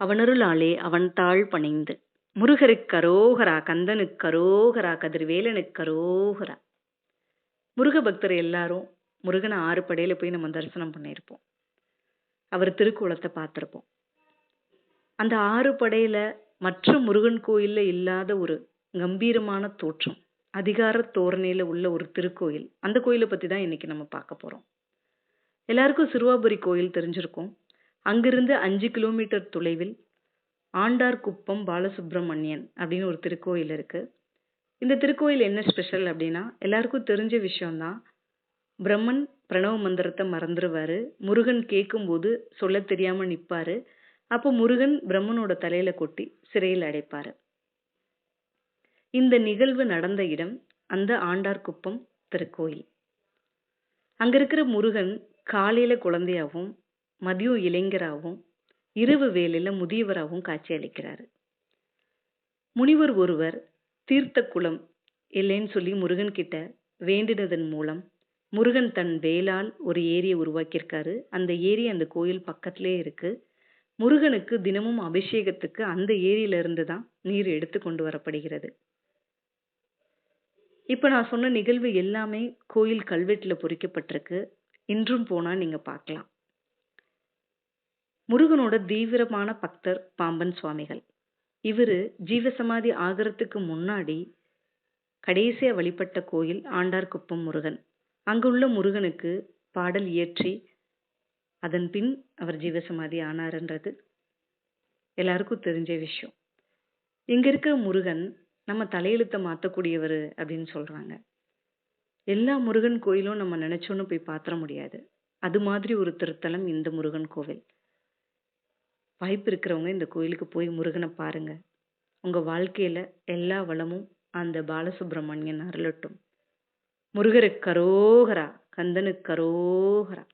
அவனருளாலே அவன் தாழ் பணிந்து. முருகருக்கு கந்தனுக்கரோகரா கதிர்வேலனுக்கரோகரா முருக பக்தர் எல்லாரும் முருகனை ஆறு படையில போய் நம்ம தரிசனம் பண்ணியிருப்போம் அவர் திருக்குளத்தை பார்த்துருப்போம். அந்த ஆறு படையில மற்ற முருகன் கோயில்ல இல்லாத ஒரு கம்பீரமான தோற்றம் அதிகார தோரணையில உள்ள ஒரு திருக்கோயில் அந்த கோயிலை பத்தி தான் இன்னைக்கு நம்ம பார்க்க போறோம். எல்லாருக்கும் சிறுவாபுரி கோயில் தெரிஞ்சிருக்கும். அங்கிருந்து அஞ்சு கிலோமீட்டர் தொலைவில் ஆண்டார்குப்பம் பாலசுப்ரமணியன் அப்படின்னு ஒரு திருக்கோயில் இருக்கு. இந்த திருக்கோயில் என்ன ஸ்பெஷல் அப்படின்னா எல்லாருக்கும் தெரிஞ்ச விஷயம்தான். பிரம்மன் பிரணவ மந்திரத்தை மறந்துடுவாரு முருகன் கேட்கும்போது சொல்ல தெரியாம நிற்பாரு அப்போ முருகன் பிரம்மனோட தலையில கொட்டி சிறையில் அடைப்பாரு. இந்த நிகழ்வு நடந்த இடம் அந்த ஆண்டார்குப்பம் திருக்கோயில். அங்க இருக்கிற முருகன் காலையில குழந்தையாகவும் மதியம் இளைஞராகவும் இரவு வேளையில முதியவராகவும் காட்சி அளிக்கிறாரு முனிவர் ஒருவர் தீர்த்த குளம் இல்லைன்னு சொல்லி முருகன் கிட்ட வேண்டினதன் மூலம் முருகன் தன் வேலால் ஒரு ஏரியை உருவாக்கியிருக்காரு. அந்த ஏரி அந்த கோயில் பக்கத்திலே இருக்கு. முருகனுக்கு தினமும் அபிஷேகத்துக்கு அந்த ஏரியிலிருந்து தான் நீர் எடுத்து கொண்டு வரப்படுகிறது. இப்போ நான் சொன்ன நிகழ்வு எல்லாமே கோயில் கல்வெட்டில் பொறிக்கப்பட்டிருக்கு. இன்றும் போனால் நீங்கள் பார்க்கலாம். முருகனோட தீவிரமான பக்தர் பாம்பன் சுவாமிகள். இவரு ஜீவசமாதி ஆகிறதுக்கு முன்னாடி கடைசியாக வழிபட்ட கோயில் ஆண்டார்குப்பம் முருகன். அங்குள்ள முருகனுக்கு பாடல் இயற்றி அதன் பின் அவர் ஜீவசமாதி ஆனார்ன்றது. எல்லாருக்கும் தெரிஞ்ச விஷயம். இங்க இருக்கிற முருகன் நம்ம தலையெழுத்தை மாற்றக்கூடியவர் அப்படின்னு சொல்றாங்க. எல்லா முருகன் கோயிலும் நம்ம நினைச்சோன்னு போய் பாத்திர முடியாது. அது மாதிரி ஒரு திருத்தலம் இந்த முருகன் கோவில். வாய்ப்பு இருக்கிறவங்க இந்த கோயிலுக்கு போய் முருகனை பாருங்க. உங்க வாழ்க்கையில எல்லா வளமும் அந்த பாலசுப்ரமணியன் அருளட்டும். முருகருக்கு கரோகரா கந்தனுக்கு கரோகரா.